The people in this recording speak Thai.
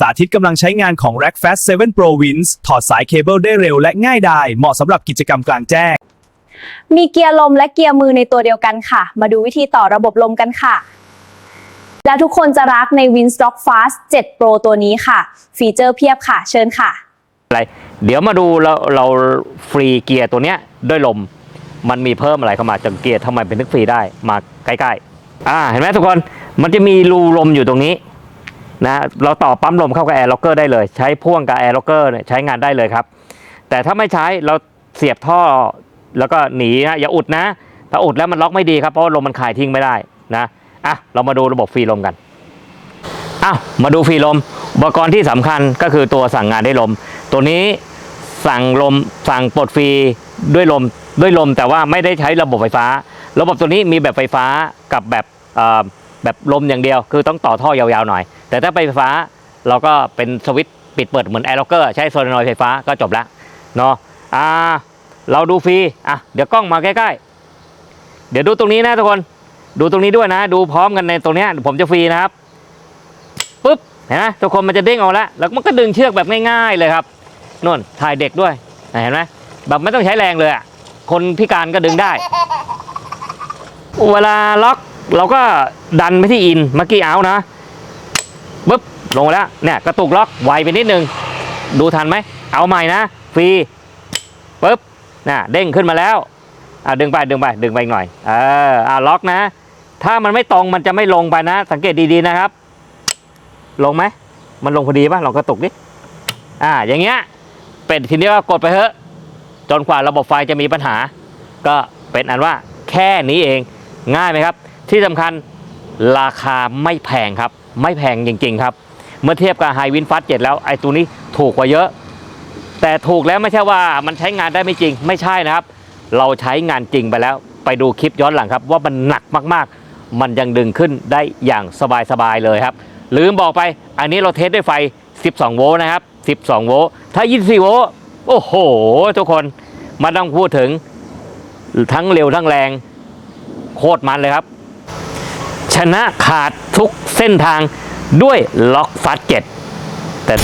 สาธิตกำลังใช้งานของ Rack Fast 7 Pro Wins ถอดสายเคเบิลได้เร็วและง่ายดาย เหมาะสำหรับกิจกรรมกลางแจ้ง มีเกียร์ลมและเกียร์มือในตัวเดียวกันค่ะ มาดูวิธีต่อระบบลมกันค่ะ และทุกคนจะรักใน Winstock Fast 7 Pro ตัวนี้ค่ะ ฟีเจอร์เพียบค่ะ เชิญค่ะ อะไร เดี๋ยวมาดูเราเราฟรีเกียร์ตัวเนี้ยด้วยลม มันมีเพิ่มอะไรเข้ามาจากเกียร์ทำไมเป็นนึกฟรีได้ มาใกล้ๆ อ่า เห็นไหมทุกคน มันจะมีรูลมอยู่ตรงนี้ นะเราต่อปั๊มลมเข้ากับแอร์ล็อกเกอร์ได้เลย ใช้พ่วงกับแอร์ล็อกเกอร์ใช้งานได้เลยครับ แต่ถ้าไม่ใช้เราเสียบท่อแล้วก็หนีนะอย่าอุดนะ ถ้าอุดแล้วมันล็อกไม่ดีครับเพราะาลมมันคายทิ้งไม่ได้นะอะเรามาดูระบบฟรีลมกันอ้าวมาดูฟรีลมอุปกรณ์ที่สำคัญก็คือตัวสั่งงานได้ลม ตัวนี้สั่งลมสั่งปลดฟรีด้วยลมด้วยลมแต่ว่าไม่ได้ใช้ระบบไฟฟ้า ระบบตัวนี้มีแบบไฟฟ้ากับแบบ แบบลมอย่างเดียว คือต้องต่อท่อยาวๆหน่อย แต่ถ้าไปไฟฟ้าเราก็เป็นสวิตช์ปิดเปิดเหมือนแอร์ล็อกเกอร์ใช้โซลานอยด์ไฟฟ้าก็จบละเนาะอ่าเราดูฟรีอะเดี๋ยวกล้องมาใกล้ๆ เดี๋ยวดูตรงนี้นะทุกคนดูตรงนี้ด้วยนะ ดูพร้อมกันในตรงเนี้ยผมจะฟรีนะครับปุ๊บเห็นไหมทุกคนมันจะเด้งออกแล้วแล้วมันก็ดึงเชือกแบบง่ายๆเลยครับนู่นถ่ายเด็กด้วยเห็นไหมแบบไม่ต้องใช้แรงเลยอะคนพิการก็ดึงได้เวลาล็อก เราก็ดันไปที่อินเมื่อกี้เอานะปุ๊บลงมาแล้วเนี่ยกระตุกล็อกไวไปนิดนึง ดูทันไหม เอาใหม่นะ ฟรีปุ๊บน่ะเด้งขึ้นมาแล้วอะดึงไปดึงไปดึงไปหน่อยเอออะล็อกนะ ถ้ามันไม่ตรงมันจะไม่ลงไปนะ สังเกตดีๆนะครับ ลงไหมมันลงพอดีป่ะลองกระตุกดิอ่าอย่างเงี้ยเป็นทีนี้ก็กดไปเถอะจนกว่าระบบไฟจะมีปัญหา ก็เป็นอันว่าแค่นี้เอง ง่ายไหมครับ ที่สำคัญราคาไม่แพงครับ ไม่แพงจริงๆครับ เมื่อเทียบกับไฮวินฟัสเจ็ดแล้วไอ้ตัวนี้ถูกกว่าเยอะ แต่ถูกแล้วไม่ใช่ว่ามันใช้งานได้ไม่จริง ไม่ใช่นะครับ เราใช้งานจริงไปแล้ว ไปดูคลิปย้อนหลังครับ ว่ามันหนักมากๆ มันยังดึงขึ้นได้อย่างสบายๆเลยครับ ลืมบอกไป อันนี้เราเทสด้วยไฟ 12 โวลต์นะครับ 12 โวลต์ถ้า 24 โวลต์โอ้โห ทุกคนไมาต้องพูดถึงทั้งเร็วทั้งแรง โคตรมันเลยครับ ชนะขาดทุกเส้นทางด้วยล็อกฟัสเจ็ดแต่